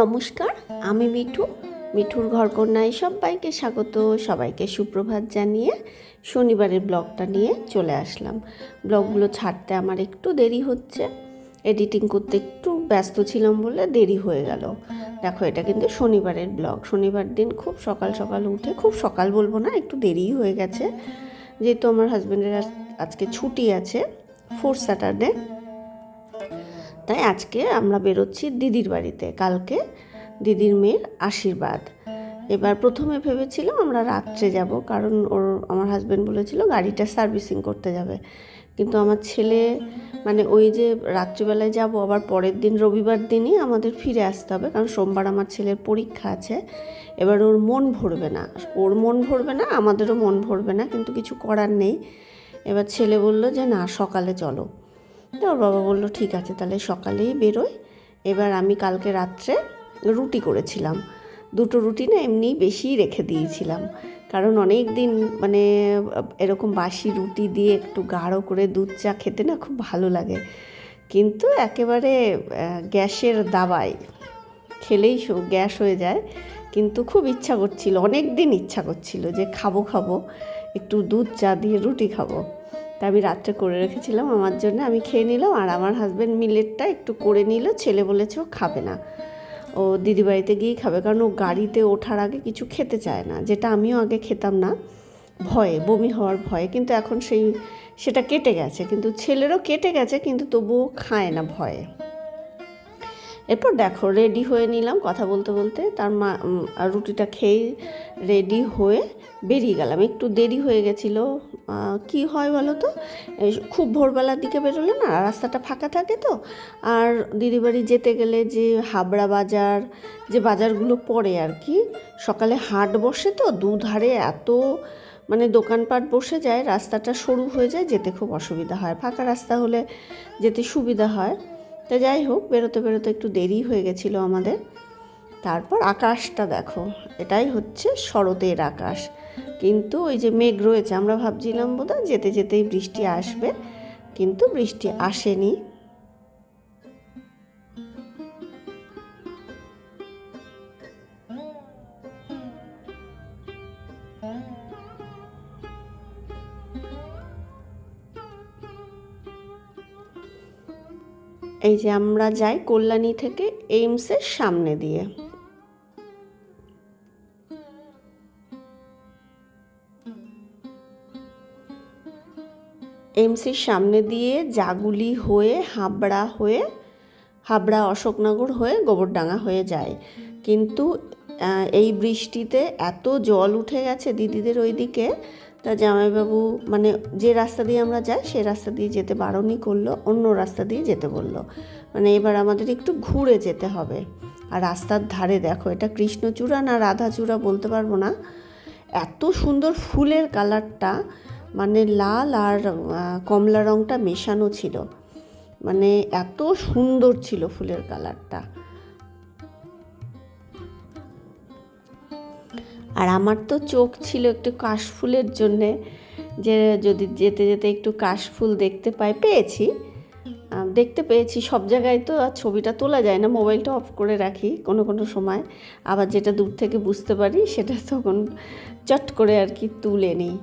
নমস্কার, আমি মিঠু। মিঠুর ঘরকন্যায় সবাইকে স্বাগত, সবাইকে সুপ্রভাত জানিয়ে শনিবারের ব্লগটা নিয়ে চলে আসলাম। ব্লগগুলো ছাড়তে আমার একটু দেরি হচ্ছে, এডিটিং করতে একটু ব্যস্ত ছিলাম বলে দেরি হয়ে গেল। দেখো, এটা কিন্তু শনিবারের ব্লগ। শনিবার দিন খুব সকাল সকাল উঠে, খুব সকাল বলব না, একটু দেরিই হয়ে গেছে। যেহেতু আমার হাজব্যান্ডের আজকে ছুটি আছে ফোর্থ স্যাটারডে তাই আজকে আমরা বেরোচ্ছি দিদির বাড়িতে, কালকে দিদির মেয়ের আশীর্বাদ। এবার প্রথমে ভেবেছিলাম আমরা রাত্রে যাব, কারণ ওর, আমার হাজব্যান্ড বলেছিল গাড়িটা সার্ভিসিং করতে যাবে। কিন্তু আমার ছেলে মানে ওই যে রাত্রিবেলায় যাব, আবার পরের দিন রবিবার দিনই আমাদের ফিরে আসতে হবে, কারণ সোমবার আমার ছেলের পরীক্ষা আছে। এবার ওর মন ভরবে না, ওর মন ভরবে না, আমাদেরও মন ভরবে না, কিন্তু কিছু করার নেই। এবার ছেলে বলল যে না, সকালে চলো। তো ওর বাবা বলল, ঠিক আছে, তাহলে সকালেই বেরোয়। এবার আমি কালকে রাত্রে রুটি করেছিলাম। দুটো রুটি না এমনি বেশিই রেখে দিয়েছিলাম। কারণ অনেক দিন মানে এরকম বাসি রুটি দিয়ে একটু গাঢ় করে দুধ চা খেতে না খুব ভালো লাগে। কিন্তু একেবারে গ্যাসের দাবায় খেলেই গ্যাস হয়ে যায়। কিন্তু খুব ইচ্ছা করছিল অনেক দিন ইচ্ছা করছিল যে খাব খাব, একটু দুধ চা দিয়ে রুটি খাব। তা আমি রাত্রে করে রেখেছিলাম, আমার জন্য আমি খেয়ে নিলাম আর আমার হাজব্যান্ড মিলেটটা একটু করে নিল, ছেলে বলেছে ও খাবে না। ও দিদি বাড়িতে গিয়েই খাবে, কারণ ও গাড়িতে ওঠার আগে কিছু খেতে চায় না, যেটা আমিও আগে খেতাম না। ভয়ে, বমি হওয়ার ভয়ে, কিন্তু এখন সেই, সেটা কেটে গেছে, কিন্তু ছেলেরও কেটে গেছে, কিন্তু তবুও খায় না ভয়ে। এরপর দেখো রেডি হয়ে নিলাম কথা বলতে বলতে। তার মা রুটিটা খেয়ে রেডি হয়ে বেরিয়ে গেলাম। একটু দেরি হয়ে গেছিল। কি হয় বলো তো? খুব ভোরবেলার দিকে বেরোলে না, রাস্তাটা ফাঁকা থাকে তো। আর দিদিবাড়ি যেতে গেলে যে হাবড়া বাজার, যে বাজারগুলো পড়ে আর কি, সকালে হাট বসে তো, দুধারে এত মানে দোকানপাট বসে যায়, রাস্তাটা সরু হয়ে যায়, যেতে খুব অসুবিধা হয়। ফাঁকা রাস্তা হলে যেতে সুবিধা হয়। তা যাই হোক, বেরোতে বেরোতে একটু দেরি হয়ে গেছিল আমাদের। তারপর আকাশটা দেখো, এটাই হচ্ছে শরতের আকাশ। কিন্তু ওই যে মেঘ রয়েছে, আমরা ভাবছিলাম বোধহয় যেতে যেতেই বৃষ্টি আসবে, কিন্তু বৃষ্টি আসেনি। এই যে আমরা যাই কল্যাণী থেকে এইমসের সামনে দিয়ে। এমসির সামনে দিয়ে জাগুলি হয়ে, হাবড়া হয়ে, হাবড়া অশোকনগর হয়ে গোবরডাঙ্গা হয়ে যায়। কিন্তু এই বৃষ্টিতে এত জল উঠে গেছে দিদিদের ওই দিকে তা জামাইবাবু মানে যে রাস্তা দিয়ে আমরা যাই, সে রাস্তা দিয়ে যেতে বারণই করল, অন্য রাস্তা দিয়ে যেতে বলল। মানে এবার আমাদের একটু ঘুরে যেতে হবে। আর রাস্তার ধারে দেখো, এটা কৃষ্ণচূড়া না রাধাচূড়া বলতে পারব না। এত সুন্দর ফুলের কালারটা মানে লাল আর কমলা রঙটা মেশানো ছিল। মানে এত সুন্দর ছিল ফুলের কালারটা। আর আমার তো চোখ ছিল একটু কাশফুলের জন্যে, যে যদি যেতে যেতে একটু কাশফুল দেখতে পাই, পেয়েছি। দেখতে পেয়েছি, সব জায়গায় তো আর ছবিটা তোলা যায় না, মোবাইলটা অফ করে রাখি কোনো কোনো সময়। আবার যেটা দূর থেকে বুঝতে পারি, সেটা তখন চট করে আর কি তুলে নিই।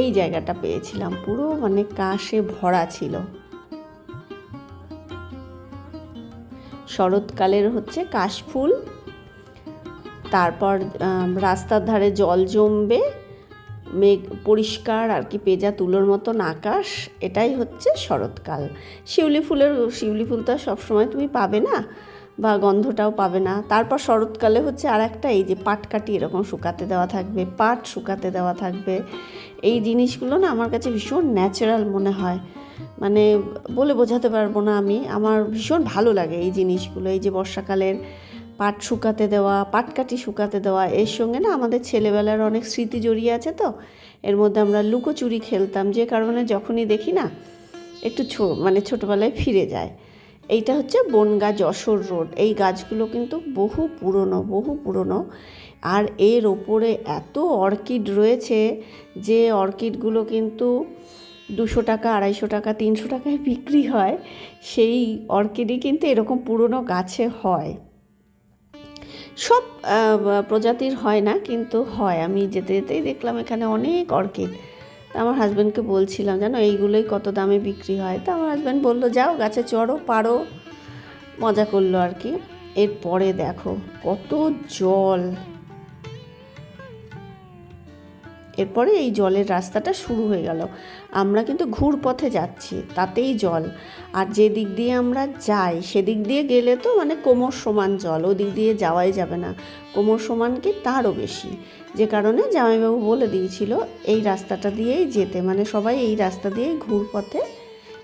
এই জায়গাটা পেয়েছিলাম, পুরো মানে কাশে ভরা ছিল। শরৎকালের হচ্ছে কাশফুল। তারপর রাস্তার ধারে জল জমবে, মেঘ পরিষ্কার আর কি পেজা তুলোর মতন আকাশ, এটাই হচ্ছে শরৎকাল। শিউলি ফুলের, শিউলি ফুল তো সবসময় তুমি পাবে না বা গন্ধটাও পাবে না। তারপর শরৎকালে হচ্ছে আর একটা এই যে পাট পাটকাটি এরকম শুকাতে দেওয়া থাকবে, পাট শুকাতে দেওয়া থাকবে। এই জিনিসগুলো না আমার কাছে ভীষণ ন্যাচারাল মনে হয়। মানে বলে বোঝাতে পারব না আমি, আমার ভীষণ ভালো লাগে এই জিনিসগুলো, এই যে বর্ষাকালের পাট শুকাতে দেওয়া পাটকাটি শুকাতে দেওয়া, এর সঙ্গে না আমাদের ছেলেবেলার অনেক স্মৃতি জড়িয়ে আছে তো, এর মধ্যে আমরা লুকোচুরি খেলতাম, যে কারণে যখনই দেখি না, একটু ছো মানে ছোটোবেলায় ফিরে যায়। এইটা হচ্ছে বনগা যশোর রোড, এই গাছগুলো কিন্তু বহু পুরনো বহু পুরনো, আর এর ওপরে এত অর্কিড রয়েছে যে অর্কিডগুলো কিন্তু দুশো টাকা, আড়াইশো টাকা, তিনশো টাকায় বিক্রি হয়। সেই অর্কিডই কিন্তু এরকম পুরনো গাছে হয়। সব প্রজাতির হয় না, কিন্তু হয়। আমি যেতে যেতেই দেখলাম এখানে অনেক অর্কিড। তা আমার হাজব্যান্ডকে বলছিলাম, জানো, এইগুলোই কত দামে বিক্রি হয়? তা আমার হাজব্যান্ড বলল, যাও, গাছে চড়ো, পারো। মজা করল আর কি। এরপরে দেখো, কত জল। এরপরে এই জলের রাস্তাটা শুরু হয়ে গেল। আমরা কিন্তু ঘুর পথে যাচ্ছি, তাতেই জল। আর যে দিক দিয়ে আমরা যাই সেদিক দিয়ে গেলে তো মানে কোমর সমান জল ওদিক দিয়ে যাওয়াই যাবে না। কোমর সমান কি তারও বেশি। যে কারণে জামাইবাবু বলে দিয়েছিল, এই রাস্তাটা দিয়েই যেতে। মানে সবাই এই রাস্তা দিয়েই ঘুর পথে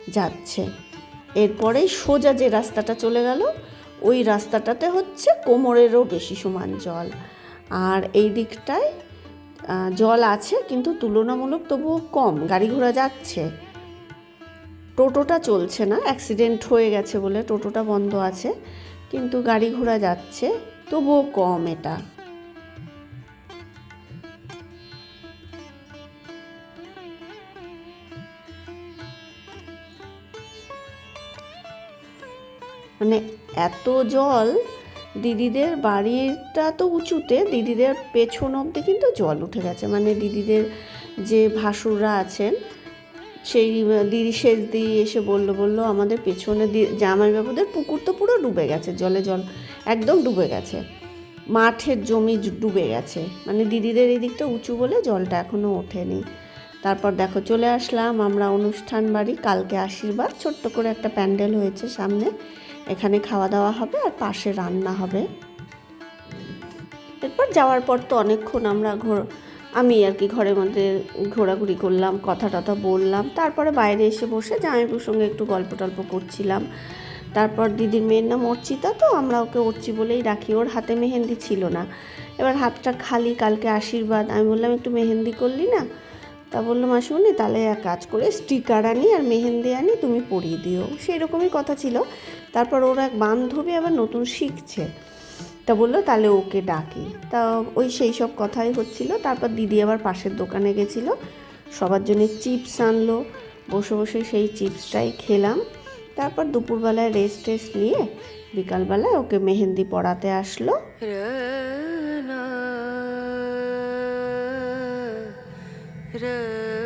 যাচ্ছে। এরপরেই সোজা যে রাস্তাটা চলে গেল, ওই রাস্তাটাতে হচ্ছে কোমরেরও বেশি সমান জল। আর এই দিকটায় জল আছে, কিন্তু তুলনামূলক তবুও কম। গাড়ি ঘোড়া যাচ্ছে। টোটোটা চলছে না অ্যাক্সিডেন্ট হয়ে গেছে বলে টোটোটা বন্ধ আছে, কিন্তু গাড়ি ঘোড়া যাচ্ছে, তবুও কম এটা। মানে এত জল দিদিদের বাড়িটা তো উঁচুতে, দিদিদের পেছন অবধি কিন্তু জল উঠে গেছে। মানে দিদিদের যে ভাসুররা আছেন, সেই, দিদি শেষ দিয়ে এসে বলল বলল, আমাদের পেছনে জামাইবাবুদের পুকুর তো পুরো ডুবে গেছে, জলে জল একদম ডুবে গেছে। মাঠের জমি ডুবে গেছে। মানে দিদিদের এই দিকটা উঁচু বলে জলটা এখনও ওঠেনি। তারপর দেখো, চলে আসলাম আমরা অনুষ্ঠান বাড়ি, কালকে আশীর্বাদ। ছোট্ট করে একটা প্যান্ডেল হয়েছে সামনে। এখানে খাওয়া দাওয়া হবে আর পাশে রান্না হবে। এরপর যাওয়ার পর তো অনেকক্ষণ আমরা ঘোর, আমি আর কি ঘরের মধ্যে ঘোরাঘুরি করলাম, কথা টথা বললাম। তারপরে বাইরে এসে বসে জামাইপুর সঙ্গে একটু গল্প টল্প করছিলাম। তারপর দিদির মেয়ের নাম অর্চিতা তো, আমরা ওকে অর্চি বলেই রাখি। ওর হাতে মেহেন্দি ছিল না। এবার হাতটা খালি, কালকে আশীর্বাদ। আমি বললাম, একটু মেহেন্দি করলি না? তা বলল মাসুমনি তাহলে এক কাজ করে স্টিকার আনি আর মেহেন্দি আনি তুমি পরিয়ে দিও। সেই রকমই কথা ছিল। তারপর ওর এক বান্ধবী আবার নতুন শিখছে। তা বলল, তাহলে ওকে ডাকি। তা ওই সেই সব কথাই হচ্ছিল। তারপর দিদি আবার পাশের দোকানে গেছিল। সবার জন্য চিপস আনলো। বসে বসে সেই চিপসটাই খেলাম। তারপর দুপুরবেলায় রেস্ট টেস্ট নিয়ে বিকালবেলায় ওকে মেহেন্দি পড়াতে আসলো। る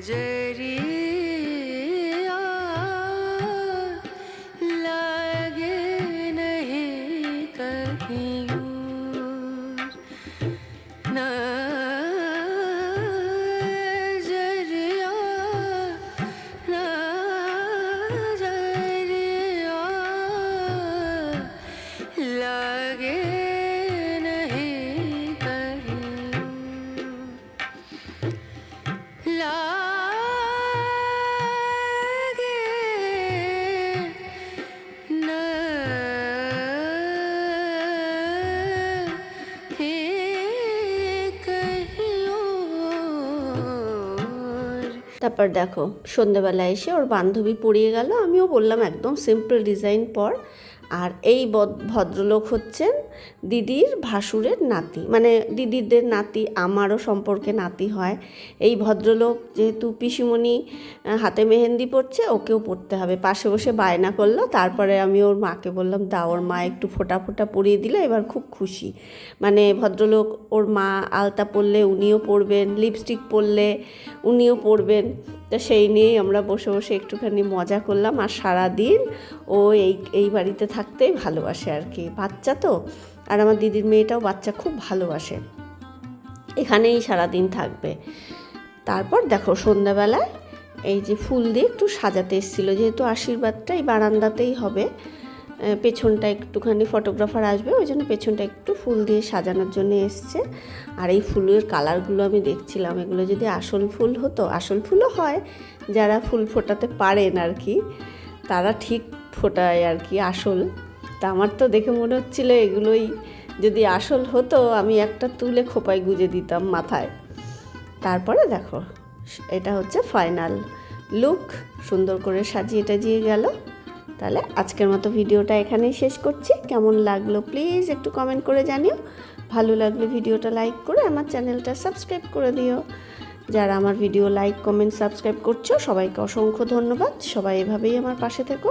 geceleri তারপর দেখো সন্ধেবেলা এসে ওর বান্ধবী পড়িয়ে গেল। আমিও বললাম, একদম সিম্পল ডিজাইন পর। আর এই ভদ্রলোক হচ্ছেন দিদির ভাসুরের নাতি। মানে দিদিদের নাতি, আমারও সম্পর্কে নাতি হয়। এই ভদ্রলোক যেহেতু পিসিমণি হাতে মেহেন্দি পড়ছে ওকেও পড়তে হবে। পাশে বসে বায়না করল, তারপরে আমি ওর মাকে বললাম দা ওর মা একটু ফোটা ফোটা পরিয়ে দিলে, এবার খুব খুশি। মানে ভদ্রলোক, ওর মা আলতা পরলে উনিও পরবেন, লিপস্টিক পরলে উনিও পরবেন। তো সেই নিয়েই আমরা বসে বসে একটুখানি মজা করলাম। আর সারা দিন ও এই এই বাড়িতে থাকতেই ভালোবাসে আর কি। বাচ্চা তো? আর আমার দিদির মেয়েটাও বাচ্চা খুব ভালোবাসে। এখানেই সারাদিন থাকবে। তারপর দেখো সন্ধ্যাবেলায় এই যে ফুল দিয়ে একটু সাজাতে এসেছিল। যেহেতু আশীর্বাদটা এই বারান্দাতেই হবে পেছনটা একটুখানি ফটোগ্রাফার আসবে, ওই জন্য পেছনটা একটু ফুল দিয়ে সাজানোর জন্য এসছে। আর এই ফুলের কালারগুলো আমি দেখছিলাম, এগুলো যদি আসল ফুল হতো, আসল ফুলও হয়, যারা ফুল ফোটাতে পারেন আর কি, তারা ঠিক ফোটায় আর কি আসল। তা আমার তো দেখে মনে হচ্ছিল এগুলোই যদি আসল হতো, আমি একটা তুলে খোপায় গুজে দিতাম মাথায়। তারপরে দেখো, এটা হচ্ছে ফাইনাল লুক সুন্দর করে সাজিয়ে টাজিয়ে গেল। তাহলে আজকের মতো ভিডিওটা এখানেই শেষ করছি। কেমন লাগল প্লিজ একটু কমেন্ট করে জানিও। ভালো লাগলে ভিডিওটা লাইক করে আমার চ্যানেলটা সাবস্ক্রাইব করে দিও। যারা আমার ভিডিও লাইক কমেন্ট সাবস্ক্রাইব করছ, সবাইকে অসংখ্য ধন্যবাদ। সবাই এভাবেই আমার পাশে থেকো।